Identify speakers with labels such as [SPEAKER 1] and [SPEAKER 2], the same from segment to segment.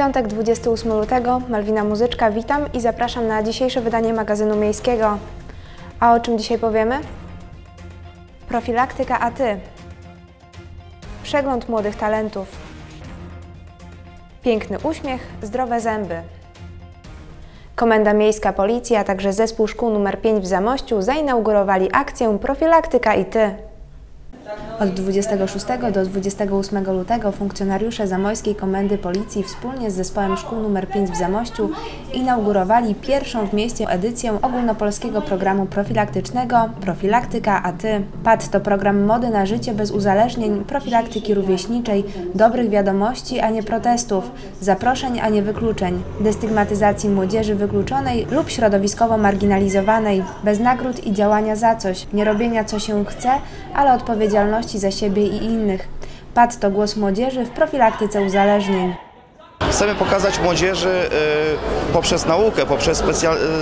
[SPEAKER 1] piątek 28 lutego, Malwina Muzyczka, witam i zapraszam na dzisiejsze wydanie magazynu miejskiego. A o czym dzisiaj powiemy? Profilaktyka A Ty. Przegląd młodych talentów. Piękny uśmiech, zdrowe zęby. Komenda Miejska Policji, a także Zespół Szkół nr 5 w Zamościu zainaugurowali akcję Profilaktyka i Ty. Od 26 do 28 lutego funkcjonariusze Zamojskiej Komendy Policji wspólnie z Zespołem Szkół nr 5 w Zamościu inaugurowali pierwszą w mieście edycję ogólnopolskiego programu profilaktycznego Profilaktyka A Ty. PAD to program mody na życie bez uzależnień, profilaktyki rówieśniczej, dobrych wiadomości, a nie protestów, zaproszeń, a nie wykluczeń, destygmatyzacji młodzieży wykluczonej lub środowiskowo marginalizowanej, bez nagród i działania za coś, nie robienia co się chce, ale odpowiedzialności za siebie i innych. PAD to głos młodzieży w profilaktyce uzależnień.
[SPEAKER 2] Chcemy pokazać młodzieży y, poprzez naukę, poprzez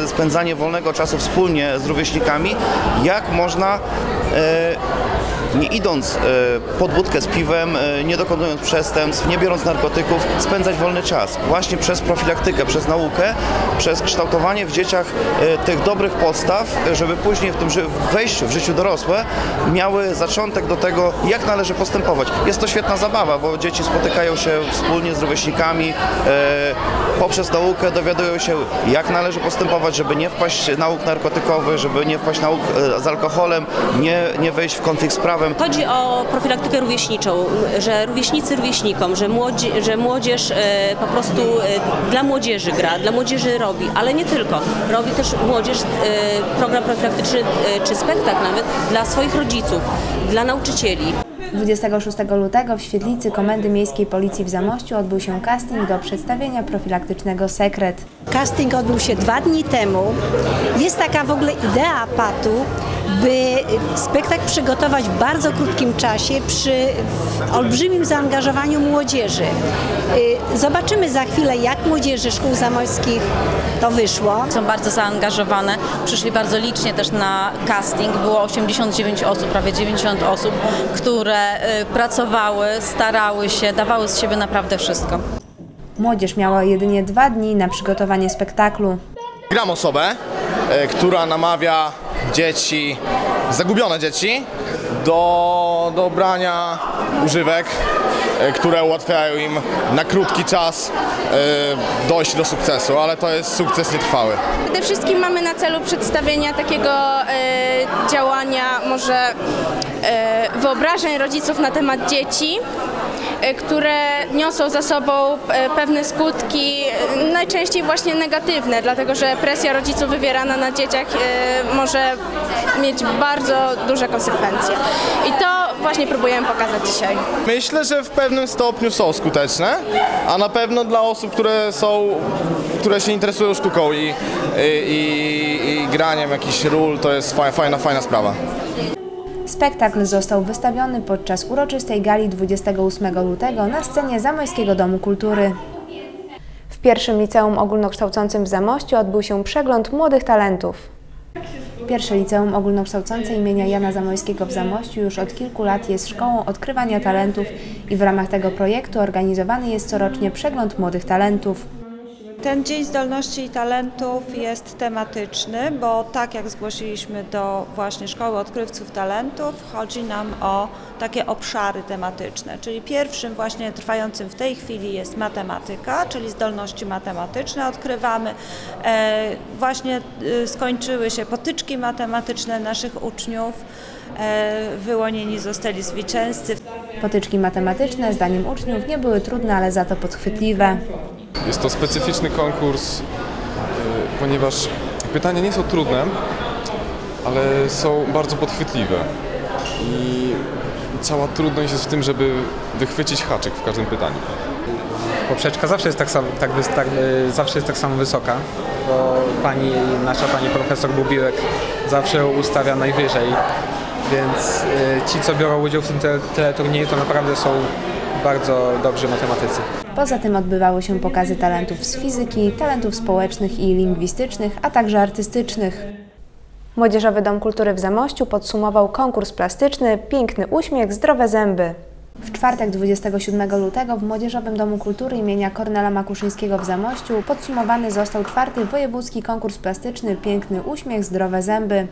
[SPEAKER 2] spędzanie wolnego czasu wspólnie z rówieśnikami, jak można y, nie idąc y, pod budkę z piwem, y, nie dokonując przestępstw, nie biorąc narkotyków, spędzać wolny czas. Właśnie przez profilaktykę, przez naukę, przez kształtowanie w dzieciach y, tych dobrych podstaw, żeby później w tym wejściu w życiu dorosłe miały zaczątek do tego, jak należy postępować. Jest to świetna zabawa, bo dzieci spotykają się wspólnie z rówieśnikami, e, poprzez naukę dowiadują się, jak należy postępować, żeby nie wpaść nauk narkotykowy, żeby nie wpaść nauk e, z alkoholem, nie, nie wejść w konflikt z prawem.
[SPEAKER 3] Chodzi o profilaktykę rówieśniczą, że rówieśnicy rówieśnikom, że, młodzi, że młodzież e, po prostu e, dla młodzieży gra, dla młodzieży robi, ale nie tylko. Robi też młodzież e, program profilaktyczny e, czy spektakl nawet dla swoich rodziców, dla nauczycieli.
[SPEAKER 1] 26 lutego w świetlicy Komendy Miejskiej Policji w Zamościu odbył się casting do przedstawienia profilaktycznego Sekret.
[SPEAKER 4] Casting odbył się dwa dni temu. Jest taka w ogóle idea PAT-u, by spektakl przygotować w bardzo krótkim czasie przy olbrzymim zaangażowaniu młodzieży. Y, Zobaczymy za chwilę, jak młodzieży szkół zamojskich to wyszło.
[SPEAKER 5] są bardzo zaangażowane. Przyszli bardzo licznie też na casting. Było 89 osób, prawie 90 osób, które y, pracowały, starały się, dawały z siebie naprawdę wszystko.
[SPEAKER 1] Młodzież miała jedynie dwa dni na przygotowanie spektaklu.
[SPEAKER 6] Gram osobę, która namawia dzieci, zagubione dzieci, do, do brania używek, e, które ułatwiają im na krótki czas e, dojść do sukcesu, ale to jest sukces nietrwały.
[SPEAKER 7] Przede wszystkim mamy na celu przedstawienia takiego e, działania, może e, wyobrażeń rodziców na temat dzieci, e, które niosą za sobą e, pewne skutki, e, najczęściej właśnie negatywne, dlatego że presja rodziców wywierana na dzieciach e, może mieć bardzo duże konsekwencje. I to właśnie próbujemy pokazać dzisiaj.
[SPEAKER 6] Myślę, że w pewnym stopniu są skuteczne, a na pewno dla osób, które są, które się interesują sztuką i, i, i, i graniem jakichś ról, to jest fa- fajna, fajna sprawa.
[SPEAKER 1] Spektakl został wystawiony podczas uroczystej gali 28 lutego na scenie Zamojskiego Domu Kultury. W pierwszym liceum ogólnokształcącym w Zamościu odbył się przegląd młodych talentów. Pierwsze liceum ogólnokształcące imienia Jana Zamojskiego w Zamościu już od kilku lat jest szkołą odkrywania talentów i w ramach tego projektu organizowany jest corocznie przegląd młodych talentów.
[SPEAKER 8] Ten Dzień Zdolności i Talentów jest tematyczny, bo tak jak zgłosiliśmy do właśnie Szkoły Odkrywców Talentów, chodzi nam o takie obszary tematyczne. Czyli pierwszym właśnie trwającym w tej chwili jest matematyka, czyli zdolności matematyczne odkrywamy. E, właśnie e, skończyły się potyczki matematyczne naszych uczniów. E, wyłonieni zostali zwycięzcy.
[SPEAKER 1] Potyczki matematyczne, zdaniem uczniów, nie były trudne, ale za to podchwytliwe.
[SPEAKER 9] Jest to specyficzny konkurs, y, ponieważ pytania nie są trudne, ale są bardzo podchwytliwe. I cała trudność jest w tym, żeby wychwycić haczyk w każdym pytaniu.
[SPEAKER 10] poprzeczka zawsze jest tak, tak, tak, y, zawsze jest tak samo wysoka, bo pani, nasza pani profesor Bubiłek zawsze ustawia najwyżej, więc y, ci, co biorą udział w tym tele, teleturnieju, to naprawdę są bardzo dobrzy matematycy.
[SPEAKER 1] Poza tym odbywały się pokazy talentów z fizyki, talentów społecznych i lingwistycznych, a także artystycznych. Młodzieżowy Dom Kultury w Zamościu podsumował konkurs plastyczny Piękny uśmiech, zdrowe zęby. W czwartek 27 lutego w Młodzieżowym Domu Kultury imienia Kornela Makuszyńskiego w Zamościu podsumowany został czwarty wojewódzki konkurs plastyczny Piękny Uśmiech, Zdrowe Zęby.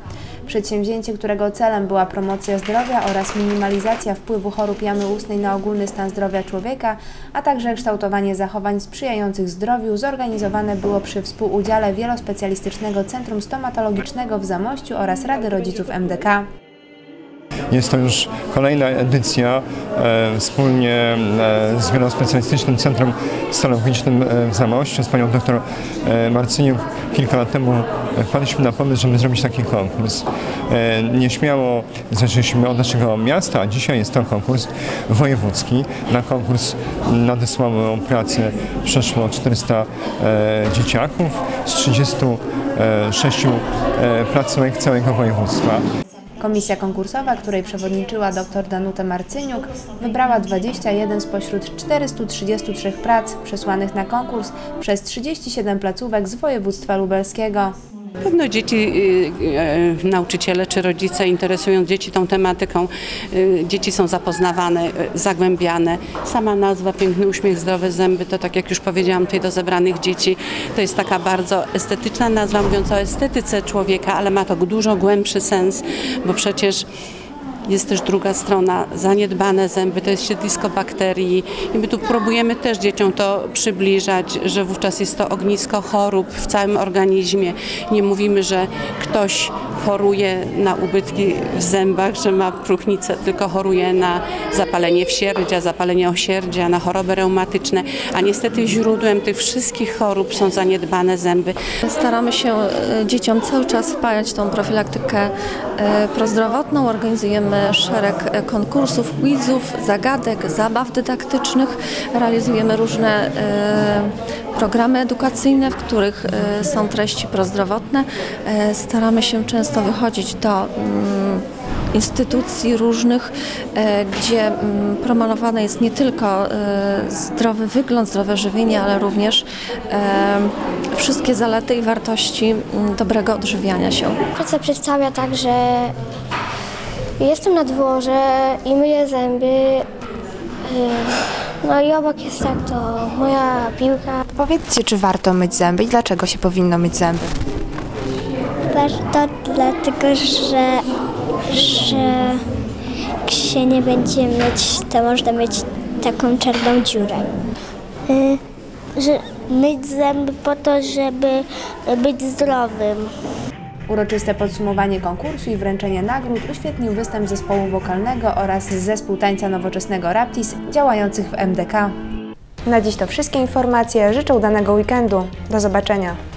[SPEAKER 1] Przedsięwzięcie, którego celem była promocja zdrowia oraz minimalizacja wpływu chorób jamy ustnej na ogólny stan zdrowia człowieka, a także kształtowanie zachowań sprzyjających zdrowiu, zorganizowane było przy współudziale Wielospecjalistycznego Centrum Stomatologicznego w Zamościu oraz Rady Rodziców MDK.
[SPEAKER 11] Jest to już kolejna edycja e, wspólnie e, z Wielospecjalistycznym Centrum Stomatologicznym e, w Zamościu z panią doktor Marcyniuk. Kilka lat temu wpadliśmy na pomysł, żeby zrobić taki konkurs. Nieśmiało zaczęliśmy od naszego miasta, a dzisiaj jest to konkurs wojewódzki. Na konkurs nadesłało pracę przeszło 400 e, dzieciaków z 36 e, placówek całego województwa.
[SPEAKER 1] Komisja konkursowa, której przewodniczyła dr Danuta Marcyniuk, wybrała 21 spośród 433 prac przesłanych na konkurs przez 37 placówek z województwa lubelskiego.
[SPEAKER 12] Pewno dzieci, y, y, nauczyciele czy rodzice interesują dzieci tą tematyką. Y, Dzieci są zapoznawane, zagłębiane. Sama nazwa Piękny Uśmiech, Zdrowe Zęby to tak jak już powiedziałam tutaj do zebranych dzieci, to jest taka bardzo estetyczna nazwa mówiąca o estetyce człowieka, ale ma to dużo głębszy sens, bo przecież jest też druga strona, zaniedbane zęby, to jest siedlisko bakterii i my tu próbujemy też dzieciom to przybliżać, że wówczas jest to ognisko chorób w całym organizmie. Nie mówimy, że ktoś choruje na ubytki w zębach, że ma próchnicę, tylko choruje na zapalenie wsierdzia, zapalenie osierdzia, na choroby reumatyczne, a niestety źródłem tych wszystkich chorób są zaniedbane zęby.
[SPEAKER 13] Staramy się e, dzieciom cały czas wpajać tą profilaktykę e, prozdrowotną. Organizujemy szereg e, konkursów, quizów, zagadek, zabaw dydaktycznych. Realizujemy różne programy edukacyjne, w których są treści prozdrowotne. Staramy się często wychodzić do mm, instytucji różnych, e, gdzie mm, promowane jest nie tylko e, zdrowy wygląd, zdrowe żywienie, ale również e, wszystkie zalety i wartości mm, dobrego odżywiania się.
[SPEAKER 14] Praca przedstawia tak, że jestem na dworze i myję zęby. No i obok jest tak to moja piłka.
[SPEAKER 1] Powiedzcie, czy warto myć zęby i dlaczego się powinno myć zęby?
[SPEAKER 14] Warto dlatego, że, że jak się nie będzie myć, to można mieć taką czarną dziurę. że myć zęby po to, żeby być zdrowym.
[SPEAKER 1] Uroczyste podsumowanie konkursu i wręczenie nagród uświetnił występ zespołu wokalnego oraz zespół tańca nowoczesnego Raptis działających w MDK. Na dziś to wszystkie informacje. Życzę udanego weekendu. Do zobaczenia.